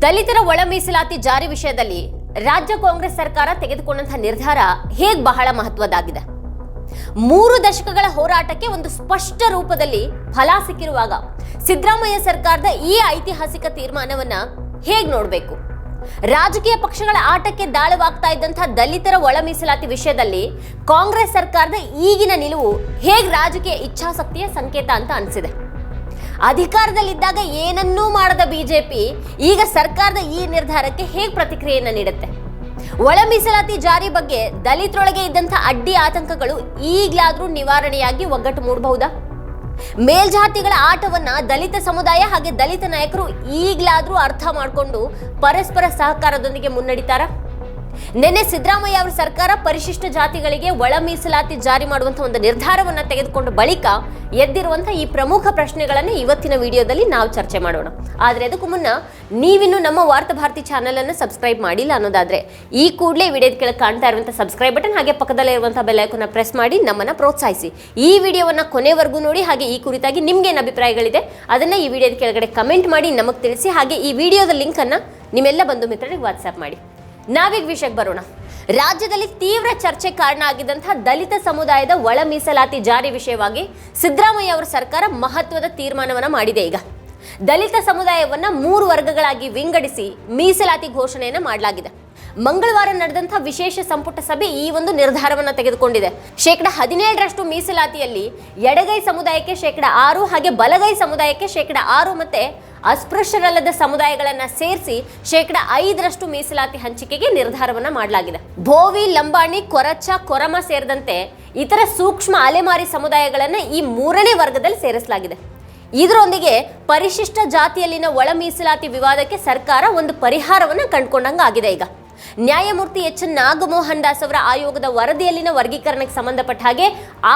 ದಲಿತರ ಒಳ ಮೀಸಲಾತಿ ಜಾರಿ ವಿಷಯದಲ್ಲಿ ರಾಜ್ಯ ಕಾಂಗ್ರೆಸ್ ಸರ್ಕಾರ ತೆಗೆದುಕೊಂಡಂತಹ ನಿರ್ಧಾರ ಹೇಗ್ ಬಹಳ ಮಹತ್ವದಾಗಿದೆ ಮೂರು ದಶಕಗಳ ಹೋರಾಟಕ್ಕೆ ಒಂದು ಸ್ಪಷ್ಟ ರೂಪದಲ್ಲಿ ಫಲ ಸಿಕ್ಕಿರುವಾಗ ಸಿದ್ದರಾಮಯ್ಯ ಸರ್ಕಾರದ ಈ ಐತಿಹಾಸಿಕ ತೀರ್ಮಾನವನ್ನ ಹೇಗ್ ನೋಡಬೇಕು? ರಾಜಕೀಯ ಪಕ್ಷಗಳ ಆಟಕ್ಕೆ ದಾಳವಾಗ್ತಾ ಇದ್ದಂತಹ ದಲಿತರ ಒಳ ಮೀಸಲಾತಿ ವಿಷಯದಲ್ಲಿ ಕಾಂಗ್ರೆಸ್ ಸರ್ಕಾರದ ಈಗಿನ ನಿಲುವು ಹೇಗ್ ರಾಜಕೀಯ ಇಚ್ಛಾಸಕ್ತಿಯ ಸಂಕೇತ ಅಂತ ಅನಿಸಿದೆ. ಅಧಿಕಾರದಲ್ಲಿದ್ದಾಗ ಏನನ್ನೂ ಮಾಡದ ಬಿಜೆಪಿ ಈಗ ಸರ್ಕಾರದ ಈ ನಿರ್ಧಾರಕ್ಕೆ ಹೇಗೆ ಪ್ರತಿಕ್ರಿಯೆಯನ್ನು ನೀಡುತ್ತೆ? ಒಳ ಮೀಸಲಾತಿ ಜಾರಿ ಬಗ್ಗೆ ದಲಿತರೊಳಗೆ ಇದ್ದಂಥ ಅಡ್ಡಿ ಆತಂಕಗಳು ಈಗಲಾದರೂ ನಿವಾರಣೆಯಾಗಿ ಒಗ್ಗಟ್ಟು ಮೂಡಬಹುದಾ? ಮೇಲ್ಜಾತಿಗಳ ಆಟವನ್ನ ದಲಿತ ಸಮುದಾಯ ಹಾಗೆ ದಲಿತ ನಾಯಕರು ಈಗಲಾದರೂ ಅರ್ಥ ಮಾಡಿಕೊಂಡು ಪರಸ್ಪರ ಸಹಕಾರದೊಂದಿಗೆ ಮುನ್ನಡಿತಾರಾ? ನಿನ್ನೆ ಸಿದ್ದರಾಮಯ್ಯ ಅವರ ಸರ್ಕಾರ ಪರಿಶಿಷ್ಟ ಜಾತಿಗಳಿಗೆ ಒಳ ಮೀಸಲಾತಿ ಜಾರಿ ಮಾಡುವಂತಹ ಒಂದು ನಿರ್ಧಾರವನ್ನು ತೆಗೆದುಕೊಂಡ ಬಳಿಕ ಎದ್ದಿರುವಂತಹ ಈ ಪ್ರಮುಖ ಪ್ರಶ್ನೆಗಳನ್ನು ಇವತ್ತಿನ ವಿಡಿಯೋದಲ್ಲಿ ನಾವು ಚರ್ಚೆ ಮಾಡೋಣ. ಆದರೆ ಅದಕ್ಕೂ ಮುನ್ನ ನೀವಿನ್ನು ನಮ್ಮ ವಾರ್ತಾ ಭಾರತಿ ಚಾನೆಲ್ ಅನ್ನು ಸಬ್ಸ್ಕ್ರೈಬ್ ಮಾಡಿಲ್ಲ ಅನ್ನೋದಾದ್ರೆ ಈ ಕೂಡಲೇ ವಿಡಿಯೋದ ಕೆಳಗೆ ಕಾಣ್ತಾ ಇರುವಂತಹ ಸಬ್ಸ್ಕ್ರೈಬ್ ಬಟನ್ ಹಾಗೆ ಪಕ್ಕದಲ್ಲೇ ಇರುವಂತಹ ಬೆಲ್ ಐಕನ್ನ ಪ್ರೆಸ್ ಮಾಡಿ ನಮ್ಮನ್ನ ಪ್ರೋತ್ಸಾಹಿಸಿ. ಈ ವಿಡಿಯೋವನ್ನು ಕೊನೆವರೆಗೂ ನೋಡಿ ಹಾಗೆ ಈ ಕುರಿತಾಗಿ ನಿಮ್ಗೇನು ಅಭಿಪ್ರಾಯಗಳಿದೆ ಅದನ್ನ ಈ ವಿಡಿಯೋದ ಕೆಳಗಡೆ ಕಮೆಂಟ್ ಮಾಡಿ ನಮಗೆ ತಿಳಿಸಿ ಹಾಗೆ ಈ ವಿಡಿಯೋದ ಲಿಂಕ್ ಅನ್ನ ನಿಮ್ಮೆಲ್ಲ ಬಂಧು ಮಿತ್ರರಿಗೆ ವಾಟ್ಸ್ಆ್ಯಪ್ ಮಾಡಿ. ನಾವೀಗ ವಿಷಯಕ್ಕೆ ಬರೋಣ. ರಾಜ್ಯದಲ್ಲಿ ತೀವ್ರ ಚರ್ಚೆ ಕಾರಣ ಆಗಿದ್ದಂತಹ ದಲಿತ ಸಮುದಾಯದ ಒಳ ಮೀಸಲಾತಿ ಜಾರಿ ವಿಷಯವಾಗಿ ಸಿದ್ದರಾಮಯ್ಯ ಅವರ ಸರ್ಕಾರ ಮಹತ್ವದ ತೀರ್ಮಾನವನ್ನು ಮಾಡಿದೆ ಈಗ. ದಲಿತ ಸಮುದಾಯವನ್ನ ಮೂರು ವರ್ಗಗಳಾಗಿ ವಿಂಗಡಿಸಿ ಮೀಸಲಾತಿ ಘೋಷಣೆಯನ್ನು ಮಾಡಲಾಗಿದೆ. ಮಂಗಳವಾರ ನಡೆದಂತಹ ವಿಶೇಷ ಸಂಪುಟ ಸಭೆ ಈ ಒಂದು ನಿರ್ಧಾರವನ್ನ ತೆಗೆದುಕೊಂಡಿದೆ. ಶೇಕಡ ಹದಿನೇಳರಷ್ಟು ಮೀಸಲಾತಿಯಲ್ಲಿ ಎಡಗೈ ಸಮುದಾಯಕ್ಕೆ ಶೇಕಡ ಆರು ಹಾಗೆ ಬಲಗೈ ಸಮುದಾಯಕ್ಕೆ ಶೇಕಡ ಆರು ಮತ್ತೆ ಅಸ್ಪೃಶ್ಯರಲ್ಲದ ಸಮುದಾಯಗಳನ್ನು ಸೇರಿಸಿ ಶೇಕಡ ಐದರಷ್ಟು ಮೀಸಲಾತಿ ಹಂಚಿಕೆಗೆ ನಿರ್ಧಾರವನ್ನ ಮಾಡಲಾಗಿದೆ. ಭೋವಿ, ಲಂಬಾಣಿ, ಕೊರಚ, ಕೊರಮ ಸೇರಿದಂತೆ ಇತರ ಸೂಕ್ಷ್ಮ ಅಲೆಮಾರಿ ಸಮುದಾಯಗಳನ್ನು ಈ ಮೂರನೇ ವರ್ಗದಲ್ಲಿ ಸೇರಿಸಲಾಗಿದೆ. ಇದರೊಂದಿಗೆ ಪರಿಶಿಷ್ಟ ಜಾತಿಯಲ್ಲಿನ ಒಳ ಮೀಸಲಾತಿ ವಿವಾದಕ್ಕೆ ಸರ್ಕಾರ ಒಂದು ಪರಿಹಾರವನ್ನ ಕಂಡುಕೊಂಡಂಗ ಆಗಿದೆ ಈಗ. ನ್ಯಾಯಮೂರ್ತಿ ಎಚ್ ನಾಗಮೋಹನ್ ದಾಸ್ ಅವರ ಆಯೋಗದ ವರದಿಯಲ್ಲಿನ ವರ್ಗೀಕರಣಕ್ಕೆ ಸಂಬಂಧಪಟ್ಟ ಹಾಗೆ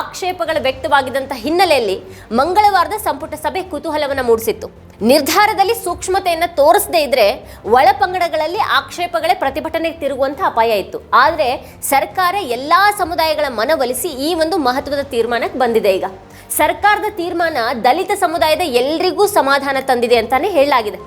ಆಕ್ಷೇಪಗಳು ವ್ಯಕ್ತವಾಗಿದ್ದಂಥ ಹಿನ್ನೆಲೆಯಲ್ಲಿ ಮಂಗಳವಾರದ ಸಂಪುಟ ಸಭೆ ಕುತೂಹಲವನ್ನು ಮೂಡಿಸಿತ್ತು. ನಿರ್ಧಾರದಲ್ಲಿ ಸೂಕ್ಷ್ಮತೆಯನ್ನು ತೋರಿಸದೇ ಇದ್ರೆ ಒಳಪಂಗಡಗಳಲ್ಲಿ ಆಕ್ಷೇಪಗಳೇ ಪ್ರತಿಭಟನೆಗೆ ತಿರುಗುವಂತಹ ಅಪಾಯ ಇತ್ತು. ಆದರೆ ಸರ್ಕಾರ ಎಲ್ಲ ಸಮುದಾಯಗಳ ಮನವೊಲಿಸಿ ಈ ಒಂದು ಮಹತ್ವದ ತೀರ್ಮಾನಕ್ಕೆ ಬಂದಿದೆ ಈಗ. ಸರ್ಕಾರದ ತೀರ್ಮಾನ ದಲಿತ ಸಮುದಾಯದ ಎಲ್ರಿಗೂ ಸಮಾಧಾನ ತಂದಿದೆ ಅಂತಾನೆ ಹೇಳಲಾಗಿದೆ.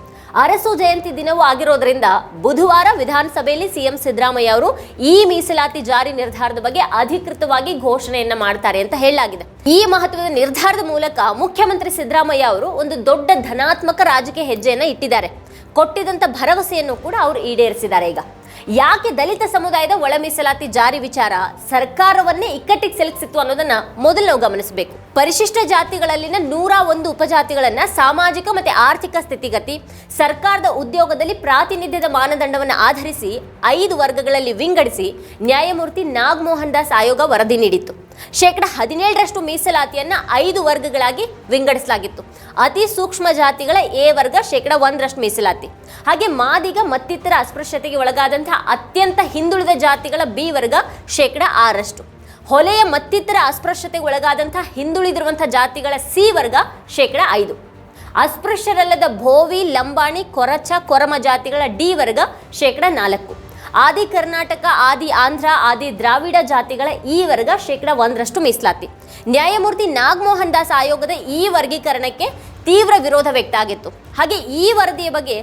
ಅರಸು ಜಯಂತಿ ದಿನವೂ ಆಗಿರೋದ್ರಿಂದ ಬುಧವಾರ ವಿಧಾನಸಭೆಯಲ್ಲಿ ಸಿಎಂ ಸಿದ್ದರಾಮಯ್ಯ ಅವರು ಈ ಮೀಸಲಾತಿ ಜಾರಿ ನಿರ್ಧಾರದ ಬಗ್ಗೆ ಅಧಿಕೃತವಾಗಿ ಘೋಷಣೆಯನ್ನ ಮಾಡ್ತಾರೆ ಅಂತ ಹೇಳಲಾಗಿದೆ. ಈ ಮಹತ್ವದ ನಿರ್ಧಾರದ ಮೂಲಕ ಮುಖ್ಯಮಂತ್ರಿ ಸಿದ್ದರಾಮಯ್ಯ ಅವರು ಒಂದು ದೊಡ್ಡ ಧನಾತ್ಮಕ ರಾಜಕೀಯ ಹೆಜ್ಜೆಯನ್ನು ಇಟ್ಟಿದ್ದಾರೆ. ಕೊಟ್ಟಿದಂತ ಭರವಸೆಯನ್ನು ಕೂಡ ಅವರು ಈಡೇರಿಸಿದ್ದಾರೆ ಈಗ. ಯಾಕೆ ದಲಿತ ಸಮುದಾಯದ ಒಳ ಮೀಸಲಾತಿ ಜಾರಿ ವಿಚಾರ ಸರ್ಕಾರವನ್ನೇ ಇಕ್ಕಟ್ಟಿಗೆ ಸಿಲುಕಿಸಿತ್ತು ಅನ್ನೋದನ್ನ ಮೊದಲು ನಾವು ಗಮನಿಸಬೇಕು. ಪರಿಶಿಷ್ಟ ಜಾತಿಗಳಲ್ಲಿನ ನೂರ ಒಂದು ಉಪಜಾತಿಗಳನ್ನು ಸಾಮಾಜಿಕ ಮತ್ತು ಆರ್ಥಿಕ ಸ್ಥಿತಿಗತಿ, ಸರ್ಕಾರದ ಉದ್ಯೋಗದಲ್ಲಿ ಪ್ರಾತಿನಿಧ್ಯದ ಮಾನದಂಡವನ್ನು ಆಧರಿಸಿ ಐದು ವರ್ಗಗಳಲ್ಲಿ ವಿಂಗಡಿಸಿ ನ್ಯಾಯಮೂರ್ತಿ ನಾಗಮೋಹನ್ ದಾಸ್ ಆಯೋಗ ವರದಿ ನೀಡಿತ್ತು. ಶೇಕಡ ಹದಿನೇಳರಷ್ಟು ಮೀಸಲಾತಿಯನ್ನು ಐದು ವರ್ಗಗಳಾಗಿ ವಿಂಗಡಿಸಲಾಗಿತ್ತು. ಅತಿ ಸೂಕ್ಷ್ಮ ಜಾತಿಗಳ ಎ ವರ್ಗ ಶೇಕಡ ಒಂದರಷ್ಟು ಮೀಸಲಾತಿ. ಹಾಗೆ ಮಾದಿಗ ಮತ್ತಿತರ ಅಸ್ಪೃಶ್ಯತೆಗೆ ಒಳಗಾದಂತಹ ಅತ್ಯಂತ ಹಿಂದುಳಿದ ಜಾತಿಗಳ ಬಿ ವರ್ಗ ಶೇಕಡ ಆರಷ್ಟು ಹೊಲೆಯ ಮತ್ತಿತರ ಅಸ್ಪೃಶ್ಯತೆಗೆ ಒಳಗಾದಂತಹ ಹಿಂದುಳಿದಿರುವಂಥ ಜಾತಿಗಳ ಸಿ ವರ್ಗ ಶೇಕಡ ಐದು. ಅಸ್ಪೃಶ್ಯರಲ್ಲದ ಭೋವಿ, ಲಂಬಾಣಿ, ಕೊರಚ, ಕೊರಮ ಜಾತಿಗಳ ಡಿ ವರ್ಗ ಶೇಕಡ ನಾಲ್ಕು. ಆದಿ ಕರ್ನಾಟಕ, ಆದಿ ಆಂಧ್ರ, ಆದಿ ದ್ರಾವಿಡ ಜಾತಿಗಳ ಈ ವರ್ಗ ಶೇಕಡ ಒಂದರಷ್ಟು ಮೀಸಲಾತಿ. ನ್ಯಾಯಮೂರ್ತಿ ನಾಗಮೋಹನ್ ದಾಸ್ ಆಯೋಗದ ಈ ವರ್ಗೀಕರಣಕ್ಕೆ ತೀವ್ರ ವಿರೋಧ ವ್ಯಕ್ತ ಆಗಿತ್ತು ಹಾಗೆ ಈ ವರದಿಯ ಬಗ್ಗೆ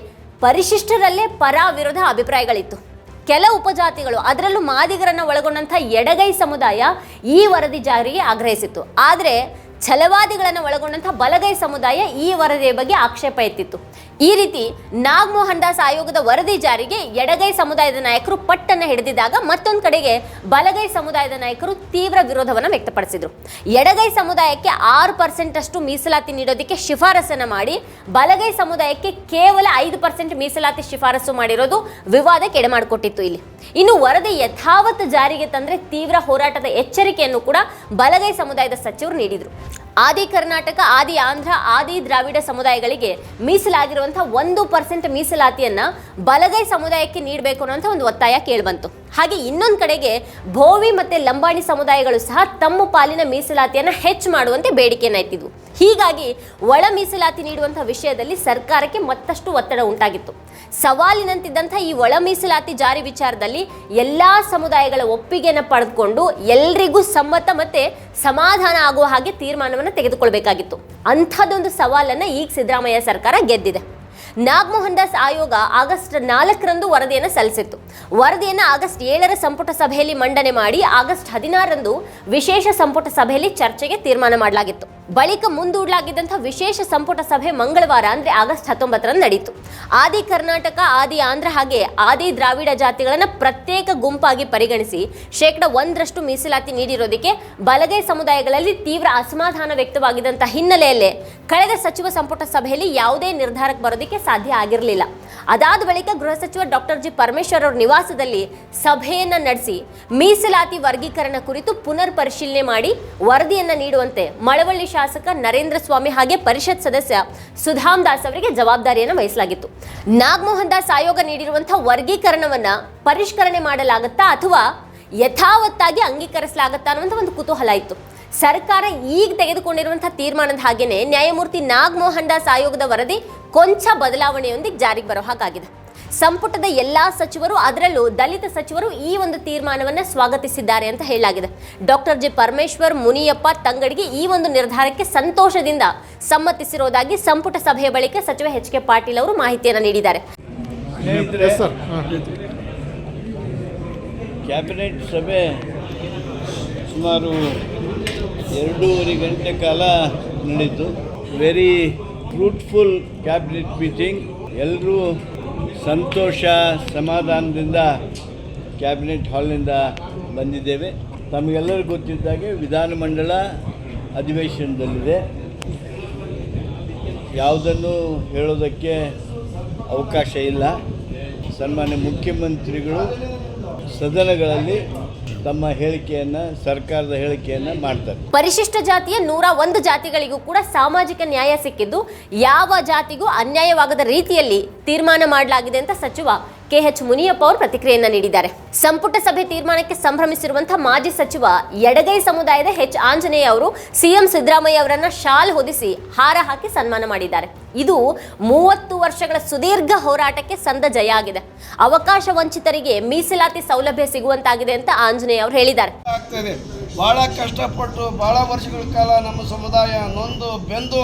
ಪರಿಶಿಷ್ಟರಲ್ಲೇ ಪರ ವಿರೋಧ ಅಭಿಪ್ರಾಯಗಳಿತ್ತು. ಕೆಲ ಉಪಜಾತಿಗಳು, ಅದರಲ್ಲೂ ಮಾದಿಗರನ್ನು ಒಳಗೊಂಡಂಥ ಎಡಗೈ ಸಮುದಾಯ ಈ ವರದಿ ಜಾರಿಗೆ ಆಗ್ರಹಿಸಿತ್ತು. ಆದರೆ ಛಲವಾದಿಗಳನ್ನು ಒಳಗೊಂಡಂಥ ಬಲಗೈ ಸಮುದಾಯ ಈ ವರದಿಯ ಬಗ್ಗೆ ಆಕ್ಷೇಪ ಎತ್ತಿತ್ತು. ಈ ರೀತಿ ನಾಗಮೋಹನ್ ದಾಸ್ ಆಯೋಗದ ವರದಿ ಜಾರಿಗೆ ಎಡಗೈ ಸಮುದಾಯದ ನಾಯಕರು ಪಟ್ಟನ್ನ ಹಿಡಿದಿದ್ದಾಗ ಮತ್ತೊಂದು ಕಡೆಗೆ ಬಲಗೈ ಸಮುದಾಯದ ನಾಯಕರು ತೀವ್ರ ವಿರೋಧವನ್ನು ವ್ಯಕ್ತಪಡಿಸಿದ್ರು. ಎಡಗೈ ಸಮುದಾಯಕ್ಕೆ ಆರು ಪರ್ಸೆಂಟ್ ಅಷ್ಟು ಮೀಸಲಾತಿ ನೀಡೋದಕ್ಕೆ ಶಿಫಾರಸನ್ನು ಮಾಡಿ, ಬಲಗೈ ಸಮುದಾಯಕ್ಕೆ ಕೇವಲ ಐದು ಪರ್ಸೆಂಟ್ ಮೀಸಲಾತಿ ಶಿಫಾರಸು ಮಾಡಿರೋದು ವಿವಾದಕ್ಕೆ ಎಡೆಮಾಡಿಕೊಟ್ಟಿತ್ತು ಇಲ್ಲಿ. ಇನ್ನು ವರದಿ ಯಥಾವತ್ ಜಾರಿಗೆ ತಂದ್ರೆ ತೀವ್ರ ಹೋರಾಟದ ಎಚ್ಚರಿಕೆಯನ್ನು ಕೂಡ ಬಲಗೈ ಸಮುದಾಯದ ಸಚಿವರು ನೀಡಿದರು. ಆದಿ ಕರ್ನಾಟಕ, ಆದಿ ಆಂಧ್ರ, ಆದಿ ದ್ರಾವಿಡ ಸಮುದಾಯಗಳಿಗೆ ಮೀಸಲಾಗಿರುವಂತಹ ಒಂದು ಪರ್ಸೆಂಟ್ ಮೀಸಲಾತಿಯನ್ನ ಬಲಗೈ ಸಮುದಾಯಕ್ಕೆ ನೀಡಬೇಕು ಅನ್ನೋಂಥ ಒಂದು ಒತ್ತಾಯ ಕೇಳಿಬಂತು. ಹಾಗೆ ಇನ್ನೊಂದು ಕಡೆಗೆ ಭೋವಿ ಮತ್ತೆ ಲಂಬಾಣಿ ಸಮುದಾಯಗಳು ಸಹ ತಮ್ಮ ಪಾಲಿನ ಮೀಸಲಾತಿಯನ್ನ ಹೆಚ್ಚು ಮಾಡುವಂತೆ ಬೇಡಿಕೆಯನ್ನ ಎತ್ತಿದ್ವು. ಹೀಗಾಗಿ ಒಳ ಮೀಸಲಾತಿ ನೀಡುವಂತಹ ವಿಷಯದಲ್ಲಿ ಸರ್ಕಾರಕ್ಕೆ ಮತ್ತಷ್ಟು ಒತ್ತಡ ಉಂಟಾಗಿತ್ತು. ಸವಾಲಿನಂತಿದ್ದಂಥ ಈ ಒಳ ಮೀಸಲಾತಿ ಜಾರಿ ವಿಚಾರದಲ್ಲಿ ಎಲ್ಲಾ ಸಮುದಾಯಗಳ ಒಪ್ಪಿಗೆಯನ್ನು ಪಡೆದುಕೊಂಡು ಎಲ್ರಿಗೂ ಸಮ್ಮತ ಮತ್ತೆ ಸಮಾಧಾನ ಆಗುವ ಹಾಗೆ ತೀರ್ಮಾನವನ್ನು ತೆಗೆದುಕೊಳ್ಬೇಕಾಗಿತ್ತು. ಅಂಥದ್ದೊಂದು ಸವಾಲನ್ನ ಈಗ ಸಿದ್ದರಾಮಯ್ಯ ಸರ್ಕಾರ ಗೆದ್ದಿದೆ. ನಾಗಮೋಹನ್ ದಾಸ್ ಆಯೋಗ ಆಗಸ್ಟ್ ನಾಲ್ಕರಂದು ವರದಿಯನ್ನು ಸಲ್ಲಿಸಿತ್ತು. ವರದಿಯನ್ನು ಆಗಸ್ಟ್ ಏಳರ ಸಂಪುಟ ಸಭೆಯಲ್ಲಿ ಮಂಡನೆ ಮಾಡಿ ಆಗಸ್ಟ್ ಹದಿನಾರರಂದು ವಿಶೇಷ ಸಂಪುಟ ಸಭೆಯಲ್ಲಿ ಚರ್ಚೆಗೆ ತೀರ್ಮಾನ ಮಾಡಲಾಗಿತ್ತು. ಬಳಿಕ ಮುಂದೂಡಲಾಗಿದ್ದಂತಹ ವಿಶೇಷ ಸಂಪುಟ ಸಭೆ ಮಂಗಳವಾರ, ಅಂದ್ರೆ ಆಗಸ್ಟ್ ಹತ್ತೊಂಬತ್ತರಂದು ನಡೆಯಿತು ಆದಿ ಕರ್ನಾಟಕ, ಆದಿ ಆಂಧ್ರ ಹಾಗೆ ಆದಿ ದ್ರಾವಿಡ ಜಾತಿಗಳನ್ನು ಪ್ರತ್ಯೇಕ ಗುಂಪಾಗಿ ಪರಿಗಣಿಸಿ ಶೇಕಡ ಒಂದರಷ್ಟು ಮೀಸಲಾತಿ ನೀಡಿರೋದಕ್ಕೆ ಬಲಗೈ ಸಮುದಾಯಗಳಲ್ಲಿ ತೀವ್ರ ಅಸಮಾಧಾನ ವ್ಯಕ್ತವಾಗಿದ್ದಂಥ ಹಿನ್ನೆಲೆಯಲ್ಲೇ ಕಳೆದ ಸಚಿವ ಸಂಪುಟ ಸಭೆಯಲ್ಲಿ ಯಾವುದೇ ನಿರ್ಧಾರಕ್ಕೆ ಬರೋದಕ್ಕೆ ಸಾಧ್ಯ ಆಗಿರಲಿಲ್ಲ. ಅದಾದ ಬಳಿಕ ಗೃಹ ಸಚಿವ ಡಾಕ್ಟರ್ ಜಿ ಪರಮೇಶ್ವರ್ ಅವರ ನಿವಾಸದಲ್ಲಿ ಸಭೆಯನ್ನ ನಡೆಸಿ ಮೀಸಲಾತಿ ವರ್ಗೀಕರಣ ಕುರಿತು ಪುನರ್ ಪರಿಶೀಲನೆ ಮಾಡಿ ವರದಿಯನ್ನ ನೀಡುವಂತೆ ಮಳವಳ್ಳಿ ಶಾಸಕ ನರೇಂದ್ರ ಸ್ವಾಮಿ ಹಾಗೆ ಪರಿಷತ್ ಸದಸ್ಯ ಸುಧಾಮ್ ದಾಸ್ ಅವರಿಗೆ ಜವಾಬ್ದಾರಿಯನ್ನು ವಹಿಸಲಾಗಿತ್ತು. ನಾಗಮೋಹನ್ ದಾಸ್ ಆಯೋಗ ನೀಡಿರುವಂತಹ ವರ್ಗೀಕರಣವನ್ನ ಪರಿಷ್ಕರಣೆ ಮಾಡಲಾಗುತ್ತಾ ಅಥವಾ ಯಥಾವತ್ತಾಗಿ ಅಂಗೀಕರಿಸಲಾಗುತ್ತಾ ಅನ್ನುವಂಥ ಒಂದು ಕುತೂಹಲ ಇತ್ತು. ಸರ್ಕಾರ ಈಗ ತೆಗೆದುಕೊಂಡಿರುವಂತಹ ತೀರ್ಮಾನದ ಹಾಗೇನೆ ನ್ಯಾಯಮೂರ್ತಿ ನಾಗಮೋಹನ್ ದಾಸ್ ಆಯೋಗದ ವರದಿ ಕೊಂಚ ಬದಲಾವಣೆಯೊಂದಿಗೆ ಜಾರಿಗೆ ಬರೋ ಹಾಗಾಗಿದೆ. ಸಂಪುಟದ ಎಲ್ಲಾ ಸಚಿವರು ಅದರಲ್ಲೂ ದಲಿತ ಸಚಿವರು ಈ ಒಂದು ತೀರ್ಮಾನವನ್ನ ಸ್ವಾಗತಿಸಿದ್ದಾರೆ ಅಂತ ಹೇಳಲಾಗಿದೆ. ಡಾಕ್ಟರ್ ಜಿ ಪರಮೇಶ್ವರ್ ಮುನಿಯಪ್ಪ ತಂಗಡಿಗೆ ಈ ಒಂದು ನಿರ್ಧಾರಕ್ಕೆ ಸಂತೋಷದಿಂದ ಸಮ್ಮತಿಸಿರೋದಾಗಿ ಸಂಪುಟ ಸಭೆಯ ಬಳಿಕ ಸಚಿವ ಎಚ್ ಕೆ ಪಾಟೀಲ್ ಅವರು ಮಾಹಿತಿಯನ್ನು ನೀಡಿದ್ದಾರೆ. ಕ್ಯಾಬಿನೆಟ್ ಸಭೆ ಸುಮಾರು ಎರಡೂವರೆ ಗಂಟೆ ಕಾಲ ನಡೀತು. ವೆರಿ ಫ್ರೂಟ್ಫುಲ್ ಕ್ಯಾಬಿನೆಟ್ ಮೀಟಿಂಗ್ ಎಲ್ಲರೂ ಸಂತೋಷ ಸಮಾಧಾನದಿಂದ ಕ್ಯಾಬಿನೆಟ್ ಹಾಲ್ನಿಂದ ಬಂದಿದ್ದೇವೆ. ತಮಗೆಲ್ಲರಿಗೂ ಗೊತ್ತಿದ್ದಾಗೆ ವಿಧಾನಮಂಡಲ ಅಧಿವೇಶನದಲ್ಲಿದೆ. ಯಾವುದನ್ನು ಹೇಳೋದಕ್ಕೆ ಅವಕಾಶ ಇಲ್ಲ. ಸನ್ಮಾನ್ಯ ಮುಖ್ಯಮಂತ್ರಿಗಳು ಸದನಗಳಲ್ಲಿ ತಮ್ಮ ಹೇಳಿಕೆಯನ್ನ, ಸರ್ಕಾರದ ಹೇಳಿಕೆಯನ್ನ ಮಾಡ್ತಾರೆ. ಪರಿಶಿಷ್ಟ ಜಾತಿಯ ನೂರ ಒಂದು ಜಾತಿಗಳಿಗೂ ಕೂಡ ಸಾಮಾಜಿಕ ನ್ಯಾಯ ಸಿಕ್ಕಿದ್ದು ಯಾವ ಜಾತಿಗೂ ಅನ್ಯಾಯವಾಗದ ರೀತಿಯಲ್ಲಿ ತೀರ್ಮಾನ ಮಾಡಲಾಗಿದೆ ಅಂತ ಸಚಿವ ಕೆ ಎಚ್ ಮುನಿಯಪ್ಪ ಅವರು ಪ್ರತಿಕ್ರಿಯೆಯನ್ನ ನೀಡಿದ್ದಾರೆ. ಸಂಪುಟ ಸಭೆ ತೀರ್ಮಾನಕ್ಕೆ ಸಂಭ್ರಮಿಸಿರುವಂತಹ ಮಾಜಿ ಸಚಿವ ಎಡಗೈ ಸಮುದಾಯದ ಹೆಚ್ ಆಂಜನೇಯ ಅವರು ಸಿಎಂ ಸಿದ್ದರಾಮಯ್ಯ ಅವರನ್ನ ಶಾಲ್ ಹೊದಿಸಿ ಹಾರ ಹಾಕಿ ಸನ್ಮಾನ ಮಾಡಿದ್ದಾರೆ. ಇದು ಮೂವತ್ತು ವರ್ಷಗಳ ಸುದೀರ್ಘ ಹೋರಾಟಕ್ಕೆ ಸಂದ ಜಯ ಆಗಿದೆ. ಅವಕಾಶ ವಂಚಿತರಿಗೆ ಮೀಸಲಾತಿ ಸೌಲಭ್ಯ ಸಿಗುವಂತಾಗಿದೆ ಅಂತ ಆಂಜನೇಯ ಅವರು ಹೇಳಿದ್ದಾರೆ. ಬಹಳ ಕಷ್ಟಪಟ್ಟು ಬಹಳ ವರ್ಷಗಳ ಕಾಲ ನಮ್ಮ ಸಮುದಾಯ ನೊಂದು ಬೆಂದು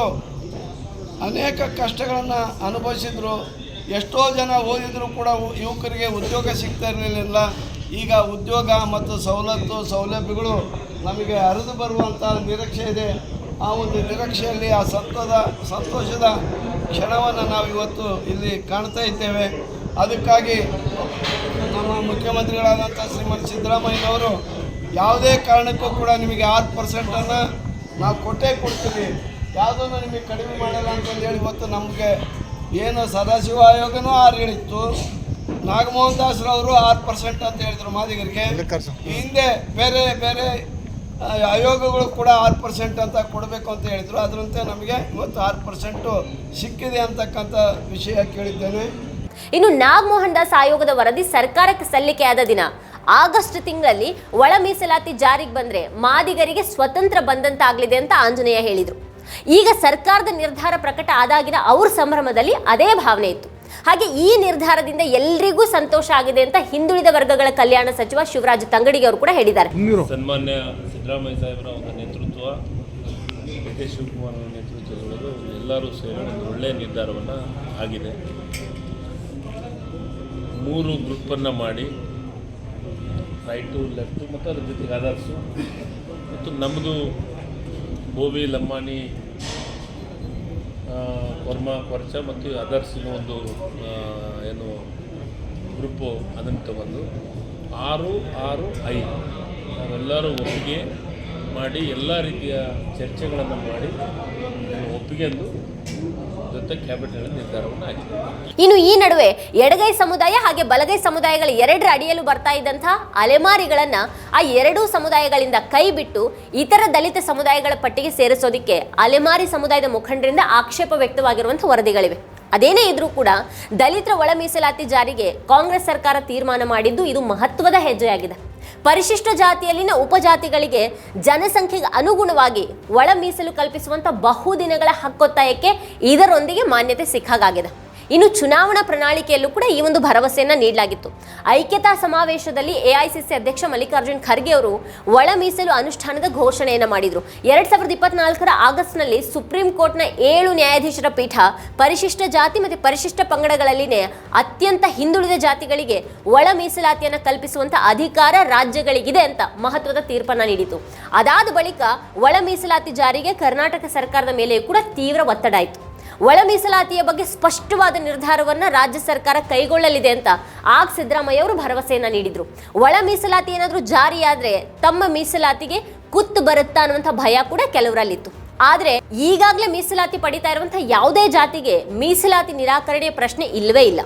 ಅನೇಕ ಕಷ್ಟಗಳನ್ನು ಅನುಭವಿಸಿದ್ರು. ಎಷ್ಟೋ ಜನ ಓದಿದರೂ ಕೂಡ ಯುವಕರಿಗೆ ಉದ್ಯೋಗ ಸಿಗ್ತಾ ಇರಲಿಲ್ಲ. ಈಗ ಉದ್ಯೋಗ ಮತ್ತು ಸವಲತ್ತು, ಸೌಲಭ್ಯಗಳು ನಮಗೆ ಹರಿದು ಬರುವಂಥ ನಿರೀಕ್ಷೆ ಇದೆ. ಆ ಒಂದು ನಿರೀಕ್ಷೆಯಲ್ಲಿ ಆ ಸತ್ವದ ಸಂತೋಷದ ಕ್ಷಣವನ್ನು ನಾವು ಇವತ್ತು ಇಲ್ಲಿ ಕಾಣ್ತಾ ಇದ್ದೇವೆ. ಅದಕ್ಕಾಗಿ ನಮ್ಮ ಮುಖ್ಯಮಂತ್ರಿಗಳಾದಂಥ ಶ್ರೀಮಂತ ಸಿದ್ದರಾಮಯ್ಯನವರು ಯಾವುದೇ ಕಾರಣಕ್ಕೂ ಕೂಡ ನಿಮಗೆ ಆರು ಪರ್ಸೆಂಟನ್ನು ನಾವು ಕೊಟ್ಟೇ ಕೊಡ್ತೀವಿ. ಯಾವುದನ್ನು ನಿಮಗೆ ಕಡಿಮೆ ಮಾಡಲ್ಲ ಅಂತಂದು ಹೇಳಿ ಇವತ್ತು ನಮಗೆ ಏನು ಸದಾಶಿವ ಆಯೋಗನೂ ಆರು ಹೇಳಿತ್ತು ನಾಗಮೋಹನ್ ದಾಸ್ರವರು ಆರು ಪರ್ಸೆಂಟ್ ಅಂತ ಹೇಳಿದರು ಮಾದಿಗರಿಗೆ. ಹಿಂದೆ ಬೇರೆ ಬೇರೆ ಆಯೋಗಗಳು ಕೂಡ ಆರು ಪರ್ಸೆಂಟ್ ಅಂತ ಕೊಡಬೇಕು ಅಂತ ಹೇಳಿದರು. ಅದರಂತೆ ನಮಗೆ ಇವತ್ತು ಆರು ಪರ್ಸೆಂಟು ಸಿಕ್ಕಿದೆ ಅಂತಕ್ಕಂಥ ವಿಷಯ ಕೇಳಿದ್ದೇನೆ. ಇನ್ನು ನಾಗಮೋಹನ್ ದಾಸ್ ಆಯೋಗದ ವರದಿ ಸರ್ಕಾರಕ್ಕೆ ಸಲ್ಲಿಕೆಯಾದ ದಿನ. ಆಗಸ್ಟ್ ತಿಂಗಳಲ್ಲಿ ಒಳ ಮೀಸಲಾತಿ ಜಾರಿಗೆ ಬಂದರೆ ಮಾದಿಗರಿಗೆ ಸ್ವತಂತ್ರ ಬಂದಂತಾಗಲಿದೆ ಅಂತ ಆಂಜನೇಯ ಹೇಳಿದರು. ಈಗ ಸರ್ಕಾರದ ನಿರ್ಧಾರ ಪ್ರಕಟ ಆದಾಗಿನ ಅವ್ರ ಸಂಭ್ರಮದಲ್ಲಿ ಅದೇ ಭಾವನೆ ಇತ್ತು. ಹಾಗೆ ಈ ನಿರ್ಧಾರದಿಂದ ಎಲ್ರಿಗೂ ಸಂತೋಷ ಆಗಿದೆ ಅಂತ ಹಿಂದುಳಿದ ವರ್ಗಗಳ ಕಲ್ಯಾಣ ಸಚಿವ ಶಿವರಾಜ್ ತಂಗಡಿಗೆ ಅವರು ಕೂಡ ಹೇಳಿದ್ದಾರೆ. ಸನ್ಮಾನ್ಯ ಸಿದ್ದರಾಮಯ್ಯ ಸಾಹೇಬರ ಒಂದು ನೇತೃತ್ವ ಕೆ ಶಿವಕುಮಾರ್ ಅವರ ನೇತೃತ್ವದೊಳಗೆ ಎಲ್ಲರೂ ಸೇರಿ ಒಂದು ಒಳ್ಳೆಯ ನಿರ್ಧಾರವನ್ನು ಆಗಿದೆ. ಮೂರು ಗ್ರೂಪನ್ನು ಮಾಡಿ ರೈಟು ಲೆಫ್ಟು ಮತ್ತು ಅದ್ರ ಜೊತೆಗೆ ಅದರ್ಸು ಮತ್ತು ನಮ್ಮದು ಬೋವಿ ಲಂಬಾಣಿ ಕೊರ್ಮ ಕೊರ್ಚ ಮತ್ತು ಅದರ್ಸಿನ ಒಂದು ಏನು ಗ್ರೂಪು ಅದನ್ನು ತಗೊಂಡು. ಆರು ಆರು ಐದು ನಾವೆಲ್ಲರೂ ಒಪ್ಪಿಗೆ ಮಾಡಿ, ಎಲ್ಲ ರೀತಿಯ ಚರ್ಚೆಗಳನ್ನು ಮಾಡಿ, ಒಪ್ಪಿಗೆಂದು ಇನ್ನು ಈ ನಡುವೆ ಎಡಗೈ ಸಮುದಾಯ ಹಾಗೆ ಬಲಗೈ ಸಮುದಾಯಗಳ ಎರಡರ ಅಡಿಯಲ್ಲೂ ಬರ್ತಾ ಇದ್ದಂತಹ ಅಲೆಮಾರಿಗಳನ್ನ ಆ ಎರಡೂ ಸಮುದಾಯಗಳಿಂದ ಕೈ ಬಿಟ್ಟು ಇತರ ದಲಿತ ಸಮುದಾಯಗಳ ಪಟ್ಟಿಗೆ ಸೇರಿಸೋದಿಕ್ಕೆ ಅಲೆಮಾರಿ ಸಮುದಾಯದ ಮುಖಂಡರಿಂದ ಆಕ್ಷೇಪ ವ್ಯಕ್ತವಾಗಿರುವಂತಹ ವರದಿಗಳಿವೆ. ಅದೇನೇ ಇದ್ರೂ ಕೂಡ ದಲಿತರ ಒಳ ಮೀಸಲಾತಿ ಜಾರಿಗೆ ಕಾಂಗ್ರೆಸ್ ಸರ್ಕಾರ ತೀರ್ಮಾನ ಮಾಡಿದ್ದು ಇದು ಮಹತ್ವದ ಹೆಜ್ಜೆಯಾಗಿದೆ. ಪರಿಶಿಷ್ಟ ಜಾತಿಯಲ್ಲಿನ ಉಪಜಾತಿಗಳಿಗೆ ಜನಸಂಖ್ಯೆಗೆ ಅನುಗುಣವಾಗಿ ಒಳ ಮೀಸಲು ಕಲ್ಪಿಸುವಂಥ ಬಹುದಿನಗಳ ಹಕ್ಕೊತ್ತಾಯಕ್ಕೆ ಇದರೊಂದಿಗೆ ಮಾನ್ಯತೆ ಸಿಕ್ಕಾಗಿದೆ ಇನ್ನು ಚುನಾವಣಾ ಪ್ರಣಾಳಿಕೆಯಲ್ಲೂ ಕೂಡ ಈ ಒಂದು ಭರವಸೆಯನ್ನು ನೀಡಲಾಗಿತ್ತು. ಐಕ್ಯತಾ ಸಮಾವೇಶದಲ್ಲಿ ಎಐಸಿಸಿ ಅಧ್ಯಕ್ಷ ಮಲ್ಲಿಕಾರ್ಜುನ್ ಖರ್ಗೆ ಅವರು ಒಳ ಮೀಸಲು ಅನುಷ್ಠಾನದ ಘೋಷಣೆಯನ್ನು ಮಾಡಿದರು. ಎರಡ್ ಸಾವಿರದ ಇಪ್ಪತ್ನಾಲ್ಕರ ಆಗಸ್ಟ್ನಲ್ಲಿ ಸುಪ್ರೀಂ ಕೋರ್ಟ್ನ ಏಳು ನ್ಯಾಯಾಧೀಶರ ಪೀಠ ಪರಿಶಿಷ್ಟ ಜಾತಿ ಮತ್ತು ಪರಿಶಿಷ್ಟ ಪಂಗಡಗಳಲ್ಲಿನೇ ಅತ್ಯಂತ ಹಿಂದುಳಿದ ಜಾತಿಗಳಿಗೆ ಒಳ ಮೀಸಲಾತಿಯನ್ನು ಕಲ್ಪಿಸುವಂತ ಅಧಿಕಾರ ರಾಜ್ಯಗಳಿಗಿದೆ ಅಂತ ಮಹತ್ವದ ತೀರ್ಪನ್ನ ನೀಡಿತು ಅದಾದ ಬಳಿಕ ಒಳ ಮೀಸಲಾತಿ ಜಾರಿಗೆ ಕರ್ನಾಟಕ ಸರ್ಕಾರದ ಮೇಲೆಯೂ ಕೂಡ ತೀವ್ರ ಒತ್ತಡ ಆಯಿತು ಒಳ ಮೀಸಲಾತಿಯ ಬಗ್ಗೆ ಸ್ಪಷ್ಟವಾದ ನಿರ್ಧಾರವನ್ನ ರಾಜ್ಯ ಸರ್ಕಾರ ಕೈಗೊಳ್ಳಲಿದೆ ಅಂತ ಆಗ ಸಿದ್ದರಾಮಯ್ಯ ಅವರು ಭರವಸೆಯನ್ನ ನೀಡಿದರು. ಒಳ ಮೀಸಲಾತಿ ಏನಾದರೂ ಜಾರಿಯಾದರೆ ತಮ್ಮ ಮೀಸಲಾತಿಗೆ ಕುತ್ತು ಬರುತ್ತಾ ಅನ್ನುವಂಥ ಭಯ ಕೂಡ ಕೆಲವರಲ್ಲಿತ್ತು. ಆದ್ರೆ ಈಗಾಗಲೇ ಮೀಸಲಾತಿ ಪಡಿತಾ ಇರುವಂಥ ಯಾವುದೇ ಜಾತಿಗೆ ಮೀಸಲಾತಿ ನಿರಾಕರಣೆಯ ಪ್ರಶ್ನೆ ಇಲ್ಲವೇ ಇಲ್ಲ.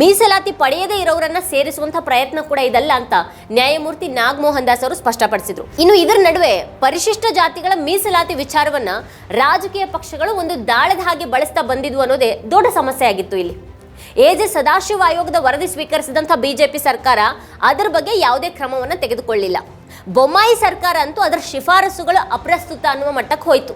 ಮೀಸಲಾತಿ ಪಡೆಯದೇ ಇರೋರನ್ನ ಸೇರಿಸುವಂಥ ಪ್ರಯತ್ನ ಕೂಡ ಇದಲ್ಲ ಅಂತ ನ್ಯಾಯಮೂರ್ತಿ ನಾಗಮೋಹನ್ ದಾಸ್ ಅವರು ಸ್ಪಷ್ಟಪಡಿಸಿದ್ರು. ಇನ್ನು ಇದರ ನಡುವೆ ಪರಿಶಿಷ್ಟ ಜಾತಿಗಳ ಮೀಸಲಾತಿ ವಿಚಾರವನ್ನ ರಾಜಕೀಯ ಪಕ್ಷಗಳು ಒಂದು ದಾಳದ ಹಾಗೆ ಬಳಸ್ತಾ ಬಂದಿದ್ವು ಅನ್ನೋದೇ ದೊಡ್ಡ ಸಮಸ್ಯೆ ಆಗಿತ್ತು ಇಲ್ಲಿ. ಎಜೆ ಸದಾಶಿವ ಆಯೋಗದ ವರದಿ ಸ್ವೀಕರಿಸಿದಂಥ ಬಿಜೆಪಿ ಸರ್ಕಾರ ಅದರ ಬಗ್ಗೆ ಯಾವುದೇ ಕ್ರಮವನ್ನು ತೆಗೆದುಕೊಳ್ಳಿಲ್ಲ. ಬೊಮ್ಮಾಯಿ ಸರ್ಕಾರ ಅಂತೂ ಅದರ ಶಿಫಾರಸುಗಳು ಅಪ್ರಸ್ತುತ ಅನ್ನುವ ಮಟ್ಟಕ್ಕೆ ಹೋಯಿತು.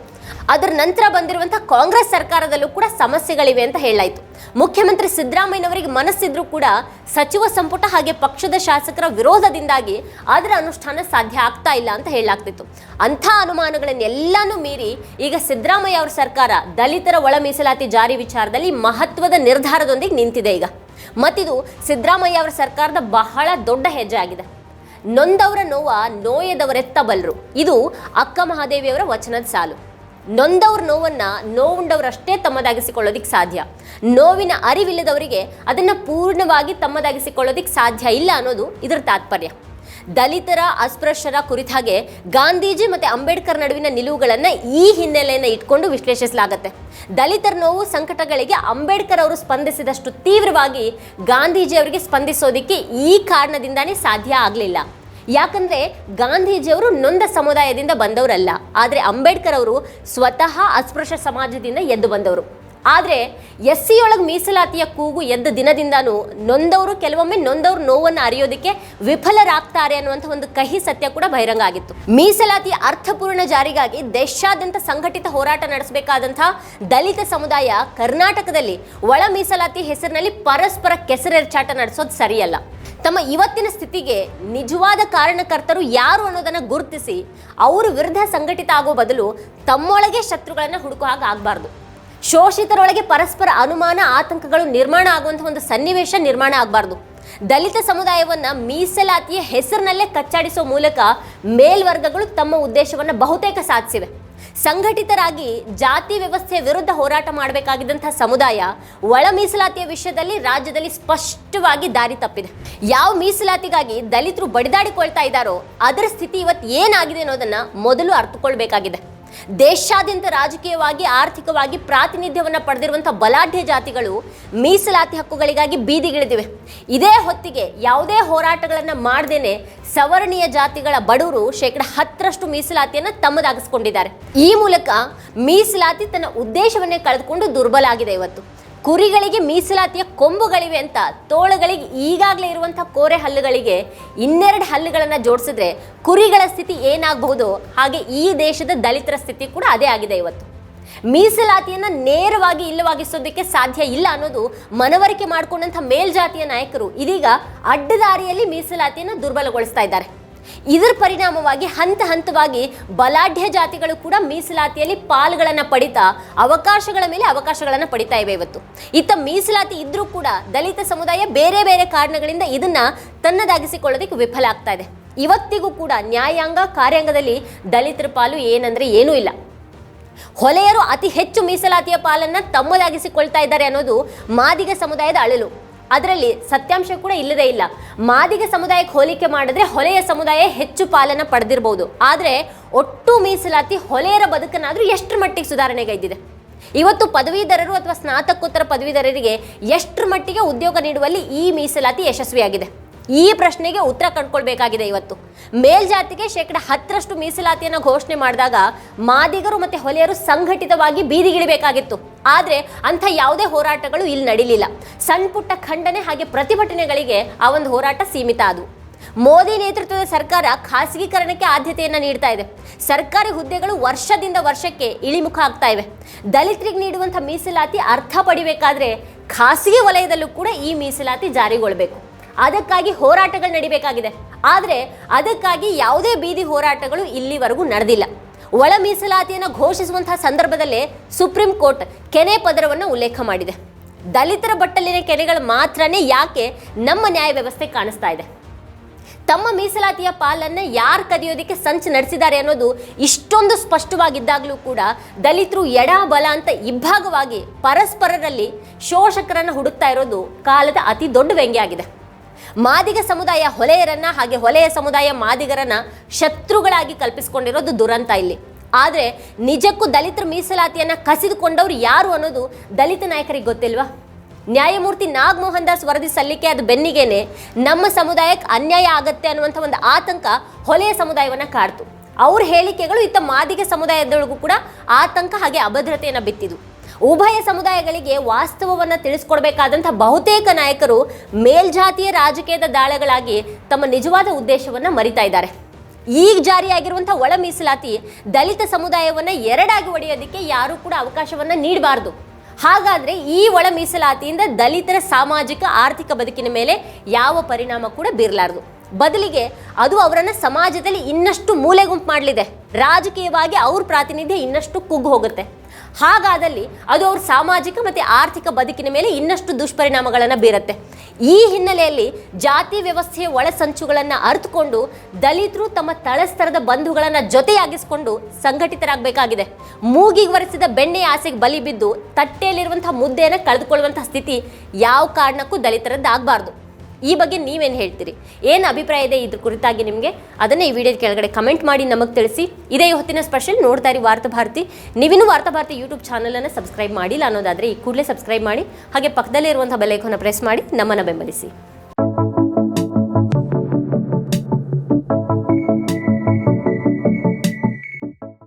ಅದರ ನಂತರ ಬಂದಿರುವಂಥ ಕಾಂಗ್ರೆಸ್ ಸರ್ಕಾರದಲ್ಲೂ ಕೂಡ ಸಮಸ್ಯೆಗಳಿವೆ ಅಂತ ಹೇಳಲಾಯಿತು. ಮುಖ್ಯಮಂತ್ರಿ ಸಿದ್ದರಾಮಯ್ಯನವರಿಗೆ ಮನಸ್ಸಿದ್ರೂ ಕೂಡ ಸಚಿವ ಸಂಪುಟ ಹಾಗೆ ಪಕ್ಷದ ಶಾಸಕರ ವಿರೋಧದಿಂದಾಗಿ ಅದರ ಅನುಷ್ಠಾನ ಸಾಧ್ಯ ಆಗ್ತಾ ಇಲ್ಲ ಅಂತ ಹೇಳಲಾಗ್ತಿತ್ತು. ಅಂಥ ಅನುಮಾನಗಳನ್ನೆಲ್ಲಾನು ಮೀರಿ ಈಗ ಸಿದ್ದರಾಮಯ್ಯ ಅವರ ಸರ್ಕಾರ ದಲಿತರ ಒಳ ಮೀಸಲಾತಿ ಜಾರಿ ವಿಚಾರದಲ್ಲಿ ಮಹತ್ವದ ನಿರ್ಧಾರದೊಂದಿಗೆ ನಿಂತಿದೆ ಈಗ. ಮತ್ತಿದು ಸಿದ್ದರಾಮಯ್ಯ ಅವರ ಸರ್ಕಾರದ ಬಹಳ ದೊಡ್ಡ ಹೆಜ್ಜೆ ಆಗಿದೆ. ನೊಂದವರ ನೋವ ನೋಯದವರೆತ್ತಬಲ್ಲರು ಇದು ಅಕ್ಕ ಮಹಾದೇವಿಯವರ ವಚನದ ಸಾಲು. ನೊಂದವ್ರ ನೋವನ್ನ ನೋವುಂಡವರಷ್ಟೇ ತಮ್ಮದಾಗಿಸಿಕೊಳ್ಳೋದಿಕ್ಕೆ ಸಾಧ್ಯ. ನೋವಿನ ಅರಿವಿಲ್ಲದವರಿಗೆ ಅದನ್ನ ಪೂರ್ಣವಾಗಿ ತಮ್ಮದಾಗಿಸಿಕೊಳ್ಳೋದಿಕ್ಕೆ ಸಾಧ್ಯ ಇಲ್ಲ ಅನ್ನೋದು ಇದರ ತಾತ್ಪರ್ಯ. ದಲಿತರ ಅಸ್ಪೃಶ್ಯರ ಕುರಿತ ಹಾಗೆ ಗಾಂಧೀಜಿ ಮತ್ತು ಅಂಬೇಡ್ಕರ್ ನಡುವಿನ ನಿಲುವುಗಳನ್ನು ಈ ಹಿನ್ನೆಲೆಯನ್ನು ಇಟ್ಕೊಂಡು ವಿಶ್ಲೇಷಿಸಲಾಗುತ್ತೆ. ದಲಿತರ ನೋವು ಸಂಕಟಗಳಿಗೆ ಅಂಬೇಡ್ಕರ್ ಅವರು ಸ್ಪಂದಿಸಿದಷ್ಟು ತೀವ್ರವಾಗಿ ಗಾಂಧೀಜಿ ಅವರಿಗೆ ಸ್ಪಂದಿಸೋದಿಕ್ಕೆ ಈ ಕಾರಣದಿಂದಾನೇ ಸಾಧ್ಯ ಆಗಲಿಲ್ಲ. ಯಾಕಂದ್ರೆ ಗಾಂಧೀಜಿಯವರು ನೊಂದ ಸಮುದಾಯದಿಂದ ಬಂದವರಲ್ಲ. ಆದರೆ ಅಂಬೇಡ್ಕರ್ ಅವರು ಸ್ವತಃ ಅಸ್ಪೃಶ್ಯ ಸಮಾಜದಿಂದ ಎದ್ದು ಬಂದವರು. ಆದರೆ ಎಸ್ ಸಿ ಒಳಗೆ ಮೀಸಲಾತಿಯ ಕೂಗು ಎದ್ದ ದಿನದಿಂದಾನು ನೊಂದವರು, ಕೆಲವೊಮ್ಮೆ ನೊಂದವ್ರ ನೋವನ್ನು ಅರಿಯೋದಕ್ಕೆ ವಿಫಲರಾಗ್ತಾರೆ ಅನ್ನುವಂಥ ಒಂದು ಕಹಿ ಸತ್ಯ ಕೂಡ ಬಹಿರಂಗ ಆಗಿತ್ತು. ಮೀಸಲಾತಿ ಅರ್ಥಪೂರ್ಣ ಜಾರಿಗಾಗಿ ದೇಶಾದ್ಯಂತ ಸಂಘಟಿತ ಹೋರಾಟ ನಡೆಸಬೇಕಾದಂಥ ದಲಿತ ಸಮುದಾಯ ಕರ್ನಾಟಕದಲ್ಲಿ ಒಳ ಮೀಸಲಾತಿ ಹೆಸರಿನಲ್ಲಿ ಪರಸ್ಪರ ಕೆಸರೆರ್ಚಾಟ ನಡೆಸೋದು ಸರಿಯಲ್ಲ. ತಮ್ಮ ಇವತ್ತಿನ ಸ್ಥಿತಿಗೆ ನಿಜವಾದ ಕಾರಣಕರ್ತರು ಯಾರು ಅನ್ನೋದನ್ನು ಗುರುತಿಸಿ ಅವರ ವಿರುದ್ಧ ಸಂಘಟಿತ ಆಗೋ ಬದಲು ತಮ್ಮೊಳಗೆ ಶತ್ರುಗಳನ್ನು ಹುಡುಕೋ ಹಾಗೆ ಆಗಬಾರ್ದು. ಶೋಷಿತರೊಳಗೆ ಪರಸ್ಪರ ಅನುಮಾನ, ಆತಂಕಗಳು ನಿರ್ಮಾಣ ಆಗುವಂಥ ಒಂದು ಸನ್ನಿವೇಶ ನಿರ್ಮಾಣ ಆಗಬಾರ್ದು. ದಲಿತ ಸಮುದಾಯವನ್ನ ಮೀಸಲಾತಿಯ ಹೆಸರಿನಲ್ಲೇ ಕಚ್ಚಾಡಿಸೋ ಮೂಲಕ ಮೇಲ್ವರ್ಗಗಳು ತಮ್ಮ ಉದ್ದೇಶವನ್ನ ಬಹುತೇಕ ಸಾಧಿಸಿವೆ. ಸಂಘಟಿತರಾಗಿ ಜಾತಿ ವ್ಯವಸ್ಥೆಯ ವಿರುದ್ಧ ಹೋರಾಟ ಮಾಡಬೇಕಾಗಿದ್ದಂಥ ಸಮುದಾಯ ಒಳ ಮೀಸಲಾತಿಯ ವಿಷಯದಲ್ಲಿ ರಾಜ್ಯದಲ್ಲಿ ಸ್ಪಷ್ಟವಾಗಿ ದಾರಿ ತಪ್ಪಿದೆ. ಯಾವ ಮೀಸಲಾತಿಗಾಗಿ ದಲಿತರು ಬಡಿದಾಡಿಕೊಳ್ತಾ ಇದ್ದಾರೋ ಅದರ ಸ್ಥಿತಿ ಇವತ್ತು ಏನಾಗಿದೆ ಅನ್ನೋದನ್ನ ಮೊದಲು ಅರ್ಥಕೊಳ್ಬೇಕಾಗಿದೆ. ದೇಶಾದ್ಯಂತ ರಾಜಕೀಯವಾಗಿ, ಆರ್ಥಿಕವಾಗಿ ಪ್ರಾತಿನಿಧ್ಯವನ್ನು ಪಡೆದಿರುವಂಥ ಬಲಾಢ್ಯ ಜಾತಿಗಳು ಮೀಸಲಾತಿ ಹಕ್ಕುಗಳಿಗಾಗಿ ಬೀದಿಗಿಳಿದಿವೆ. ಇದೇ ಹೊತ್ತಿಗೆ ಯಾವುದೇ ಹೋರಾಟಗಳನ್ನು ಮಾಡದೇನೆ ಸವರ್ಣೀಯ ಜಾತಿಗಳ ಬಡವರು ಶೇಕಡ ಹತ್ತರಷ್ಟು ಮೀಸಲಾತಿಯನ್ನು ತಮ್ಮದಾಗಿಸ್ಕೊಂಡಿದ್ದಾರೆ. ಈ ಮೂಲಕ ಮೀಸಲಾತಿ ತನ್ನ ಉದ್ದೇಶವನ್ನೇ ಕಳೆದುಕೊಂಡು ದುರ್ಬಲ ಆಗಿದೆ ಇವತ್ತು. ಕುರಿಗಳಿಗೆ ಮೀಸಲಾತಿಯ ಕೊಂಬುಗಳಿವೆ ಅಂತ, ತೋಳುಗಳಿಗೆ ಈಗಾಗಲೇ ಇರುವಂಥ ಕೋರೆ ಹಲ್ಲುಗಳಿಗೆ ಇನ್ನೆರಡು ಹಲ್ಲುಗಳನ್ನು ಜೋಡಿಸಿದ್ರೆ ಕುರಿಗಳ ಸ್ಥಿತಿ ಏನಾಗಬಹುದು? ಹಾಗೆ ಈ ದೇಶದ ದಲಿತರ ಸ್ಥಿತಿ ಕೂಡ ಅದೇ ಆಗಿದೆ ಇವತ್ತು. ಮೀಸಲಾತಿಯನ್ನ ನೇರವಾಗಿ ಇಲ್ಲವಾಗಿಸೋದಕ್ಕೆ ಸಾಧ್ಯ ಇಲ್ಲ ಅನ್ನೋದು ಮನವರಿಕೆ ಮಾಡಿಕೊಂಡಂಥ ಮೇಲ್ಜಾತಿಯ ನಾಯಕರು ಇದೀಗ ಅಡ್ಡದಾರಿಯಲ್ಲಿ ಮೀಸಲಾತಿಯನ್ನು ದುರ್ಬಲಗೊಳಿಸ್ತಾ ಇದ್ದಾರೆ. ಇದರ ಪರಿಣಾಮವಾಗಿ ಹಂತ ಹಂತವಾಗಿ ಬಲಾಢ್ಯ ಜಾತಿಗಳು ಕೂಡ ಮೀಸಲಾತಿಯಲ್ಲಿ ಪಾಲುಗಳನ್ನು ಪಡಿತಾ ಅವಕಾಶಗಳ ಮೇಲೆ ಅವಕಾಶಗಳನ್ನು ಪಡಿತಾ ಇವೆ ಇವತ್ತು. ಇತ್ತ ಮೀಸಲಾತಿ ಇದ್ದರೂ ಕೂಡ ದಲಿತ ಸಮುದಾಯ ಬೇರೆ ಬೇರೆ ಕಾರಣಗಳಿಂದ ಇದನ್ನ ತನ್ನದಾಗಿಸಿಕೊಳ್ಳೋದಕ್ಕೆ ವಿಫಲ ಆಗ್ತಾ ಇದೆ. ಇವತ್ತಿಗೂ ಕೂಡ ನ್ಯಾಯಾಂಗ ಕಾರ್ಯಾಂಗದಲ್ಲಿ ದಲಿತರ ಪಾಲು ಏನಂದ್ರೆ ಏನೂ ಇಲ್ಲ. ಹೊಲೆಯರು ಅತಿ ಹೆಚ್ಚು ಮೀಸಲಾತಿಯ ಪಾಲನ್ನ ತಮ್ಮದಾಗಿಸಿಕೊಳ್ತಾ ಇದ್ದಾರೆ ಅನ್ನೋದು ಮಾದಿಗ ಸಮುದಾಯದ ಅಳಲು. ಅದರಲ್ಲಿ ಸತ್ಯಾಂಶ ಕೂಡ ಇಲ್ಲದೇ ಇಲ್ಲ. ಮಾದಿಗ ಸಮುದಾಯಕ್ಕೆ ಹೋಲಿಕೆ ಮಾಡಿದ್ರೆ ಹೊಲೆಯ ಸಮುದಾಯ ಹೆಚ್ಚು ಪಾಲನ ಪಡೆದಿರಬಹುದು ಆದರೆ ಒಟ್ಟು ಮೀಸಲಾತಿ ಹೊಲೆಯರ ಬದುಕನ್ನಾದರೂ ಎಷ್ಟರ ಮಟ್ಟಿಗೆ ಸುಧಾರಣೆಗೈದಿದೆ ಇವತ್ತು ಪದವೀಧರರು ಅಥವಾ ಸ್ನಾತಕೋತ್ತರ ಪದವೀಧರರಿಗೆ ಎಷ್ಟರ ಮಟ್ಟಿಗೆ ಉದ್ಯೋಗ ನೀಡುವಲ್ಲಿ ಈ ಮೀಸಲಾತಿ ಯಶಸ್ವಿಯಾಗಿದೆ. ಈ ಪ್ರಶ್ನೆಗೆ ಉತ್ತರ ಕಂಡುಕೊಳ್ಬೇಕಾಗಿದೆ ಇವತ್ತು. ಮೇಲ್ಜಾತಿಗೆ ಶೇಕಡ ಹತ್ತರಷ್ಟು ಮೀಸಲಾತಿಯನ್ನು ಘೋಷಣೆ ಮಾಡಿದಾಗ ಮಾದಿಗರು ಮತ್ತು ಹೊಲೆಯರು ಸಂಘಟಿತವಾಗಿ ಬೀದಿಗಿಳಿಬೇಕಾಗಿತ್ತು. ಆದರೆ ಅಂಥ ಯಾವುದೇ ಹೋರಾಟಗಳು ಇಲ್ಲಿ ನಡೀಲಿಲ್ಲ. ಸಣ್ಣ ಪುಟ್ಟ ಖಂಡನೆ ಹಾಗೆ ಪ್ರತಿಭಟನೆಗಳಿಗೆ ಆ ಒಂದು ಹೋರಾಟ ಸೀಮಿತ ಅದು. ಮೋದಿ ನೇತೃತ್ವದ ಸರ್ಕಾರ ಖಾಸಗೀಕರಣಕ್ಕೆ ಆದ್ಯತೆಯನ್ನು ನೀಡ್ತಾ ಇದೆ. ಸರ್ಕಾರಿ ಹುದ್ದೆಗಳು ವರ್ಷದಿಂದ ವರ್ಷಕ್ಕೆ ಇಳಿಮುಖ ಆಗ್ತಾ ಇವೆ. ದಲಿತರಿಗೆ ನೀಡುವಂಥ ಮೀಸಲಾತಿ ಅರ್ಥ ಪಡಿಬೇಕಾದ್ರೆ ಖಾಸಗಿ ವಲಯದಲ್ಲೂ ಕೂಡ ಈ ಮೀಸಲಾತಿ ಜಾರಿಗೊಳ್ಬೇಕು. ಅದಕ್ಕಾಗಿ ಹೋರಾಟಗಳು ನಡಿಬೇಕಾಗಿದೆ. ಆದರೆ ಅದಕ್ಕಾಗಿ ಯಾವುದೇ ಬೀದಿ ಹೋರಾಟಗಳು ಇಲ್ಲಿವರೆಗೂ ನಡೆದಿಲ್ಲ. ಒಳ ಮೀಸಲಾತಿಯನ್ನು ಘೋಷಿಸುವಂತಹ ಸಂದರ್ಭದಲ್ಲೇ ಸುಪ್ರೀಂ ಕೋರ್ಟ್ ಕೆನೆ ಪದರವನ್ನು ಉಲ್ಲೇಖ ಮಾಡಿದೆ. ದಲಿತರ ಬಟ್ಟಲಿನ ಕೆನೆಗಳು ಮಾತ್ರನೇ ಯಾಕೆ ನಮ್ಮ ನ್ಯಾಯ ವ್ಯವಸ್ಥೆ ಕಾಣಿಸ್ತಾ ಇದೆ? ತಮ್ಮ ಮೀಸಲಾತಿಯ ಪಾಲನ್ನು ಯಾರು ಕದಿಯೋದಕ್ಕೆ ಸಂಚು ನಡೆಸಿದ್ದಾರೆ ಅನ್ನೋದು ಇಷ್ಟೊಂದು ಸ್ಪಷ್ಟವಾಗಿದ್ದಾಗಲೂ ಕೂಡ ದಲಿತರು ಎಡ ಬಲ ಅಂತ ಇಬ್ಬಾಗವಾಗಿ ಪರಸ್ಪರರಲ್ಲಿ ಶೋಷಕರನ್ನು ಹುಡುಕ್ತಾ ಇರೋದು ಕಾಲದ ಅತಿ ದೊಡ್ಡ ವ್ಯಂಗ್ಯ ಆಗಿದೆ. ಮಾದಿಗ ಸಮುದಾಯ ಹೊಲೆಯರನ್ನ ಹಾಗೆ ಹೊಲೆಯ ಸಮುದಾಯ ಮಾದಿಗರನ್ನ ಶತ್ರುಗಳಾಗಿ ಕಲ್ಪಿಸಿಕೊಂಡಿರೋದು ದುರಂತ ಇಲ್ಲಿ. ಆದರೆ ನಿಜಕ್ಕೂ ದಲಿತರ ಮೀಸಲಾತಿಯನ್ನ ಕಸಿದುಕೊಂಡವ್ರು ಯಾರು ಅನ್ನೋದು ದಲಿತ ನಾಯಕರಿಗೆ ಗೊತ್ತಿಲ್ವಾ? ನ್ಯಾಯಮೂರ್ತಿ ನಾಗಮೋಹನ್ ದಾಸ್ ವರದಿ ಸಲ್ಲಿಕೆ ಅದು ಬೆನ್ನಿಗೇನೆ ನಮ್ಮ ಸಮುದಾಯಕ್ಕೆ ಅನ್ಯಾಯ ಆಗತ್ತೆ ಅನ್ನುವಂಥ ಒಂದು ಆತಂಕ ಹೊಲೆಯ ಸಮುದಾಯವನ್ನ ಕಾಡ್ತು. ಅವ್ರ ಹೇಳಿಕೆಗಳು ಇತ್ತ ಮಾದಿಗ ಸಮುದಾಯದೊಳಗೂ ಕೂಡ ಆತಂಕ ಹಾಗೆ ಅಭದ್ರತೆಯನ್ನು ಬಿತ್ತಿದು ಉಭಯ ಸಮುದಾಯಗಳಿಗೆ ವಾಸ್ತವವನ್ನು ತಿಳಿಸ್ಕೊಡ್ಬೇಕಾದಂಥ ಬಹುತೇಕ ನಾಯಕರು ಮೇಲ್ಜಾತಿಯ ರಾಜಕೀಯದ ದಾಳಗಳಾಗಿ ತಮ್ಮ ನಿಜವಾದ ಉದ್ದೇಶವನ್ನು ಮರಿತಾ ಇದ್ದಾರೆ. ಈಗ ಜಾರಿಯಾಗಿರುವಂಥ ಒಳ ಮೀಸಲಾತಿ ದಲಿತ ಸಮುದಾಯವನ್ನ ಎರಡಾಗಿ ಒಡೆಯೋದಕ್ಕೆ ಯಾರೂ ಕೂಡ ಅವಕಾಶವನ್ನ ನೀಡಬಾರ್ದು. ಹಾಗಾದ್ರೆ ಈ ಒಳ ಮೀಸಲಾತಿಯಿಂದ ದಲಿತರ ಸಾಮಾಜಿಕ ಆರ್ಥಿಕ ಬದುಕಿನ ಮೇಲೆ ಯಾವ ಪರಿಣಾಮ ಕೂಡ ಬೀರಲಾರದು. ಬದಲಿಗೆ ಅದು ಅವರನ್ನು ಸಮಾಜದಲ್ಲಿ ಇನ್ನಷ್ಟು ಮೂಲೆ ಗುಂಪು ಮಾಡಲಿದೆ. ರಾಜಕೀಯವಾಗಿ ಅವ್ರ ಪ್ರಾತಿನಿಧ್ಯ ಇನ್ನಷ್ಟು ಕುಗ್ಗು ಹೋಗುತ್ತೆ. ಹಾಗಾದಲ್ಲಿ ಅದು ಅವ್ರ ಸಾಮಾಜಿಕ ಮತ್ತು ಆರ್ಥಿಕ ಬದುಕಿನ ಮೇಲೆ ಇನ್ನಷ್ಟು ದುಷ್ಪರಿಣಾಮಗಳನ್ನು ಬೀರುತ್ತೆ. ಈ ಹಿನ್ನೆಲೆಯಲ್ಲಿ ಜಾತಿ ವ್ಯವಸ್ಥೆಯ ಒಳಸಂಚುಗಳನ್ನು ಅರ್ಥಕೊಂಡು ದಲಿತರು ತಮ್ಮ ತಳಸ್ತರದ ಬಂಧುಗಳನ್ನು ಜೊತೆಯಾಗಿಸಿಕೊಂಡು ಸಂಘಟಿತರಾಗಬೇಕಾಗಿದೆ. ಮೂಗಿಗೆ ಒರೆಸಿದ ಬೆಣ್ಣೆ ಆಸೆಗೆ ಬಲಿ ಬಿದ್ದು ತಟ್ಟೆಯಲ್ಲಿರುವಂತಹ ಮುದ್ದೆಯನ್ನು ಕಳೆದುಕೊಳ್ಳುವಂತಹ ಸ್ಥಿತಿ ಯಾವ ಕಾರಣಕ್ಕೂ ದಲಿತರದ್ದು ಆಗಬಾರ್ದು ಈ ಬಗ್ಗೆ ನೀವೇನು ಹೇಳ್ತೀರಿ? ಏನು ಅಭಿಪ್ರಾಯ ಇದೆ ಇದ್ರ ಕುರಿತಾಗಿ ನಿಮಗೆ? ಅದನ್ನೇ ಈ ವಿಡಿಯೋದ ಕೆಳಗಡೆ ಕಮೆಂಟ್ ಮಾಡಿ ನಮಗೆ ತಿಳಿಸಿ. ಇದೇ ಹೊತ್ತಿನ ಸ್ಪೆಷಲ್ ನೋಡ್ತಾ ಇರಿ ವಾರ್ತಾಭಾರತಿ ನೀವಿನ್ನೂ ವಾರ್ತಾಭಾರತಿ ಯೂಟ್ಯೂಬ್ ಚಾನಲನ್ನು ಸಬ್ಸ್ಕ್ರೈಬ್ ಮಾಡಿಲ್ಲ ಅನ್ನೋದಾದರೆ ಈ ಕೂಡಲೇ ಸಬ್ಸ್ಕ್ರೈಬ್ ಮಾಡಿ. ಹಾಗೆ ಪಕ್ಕದಲ್ಲೇ ಇರುವಂಥ ಬೆಲ್ಲೈಕನ್ನು ಪ್ರೆಸ್ ಮಾಡಿ ನಮ್ಮನ್ನು ಬೆಂಬಲಿಸಿ.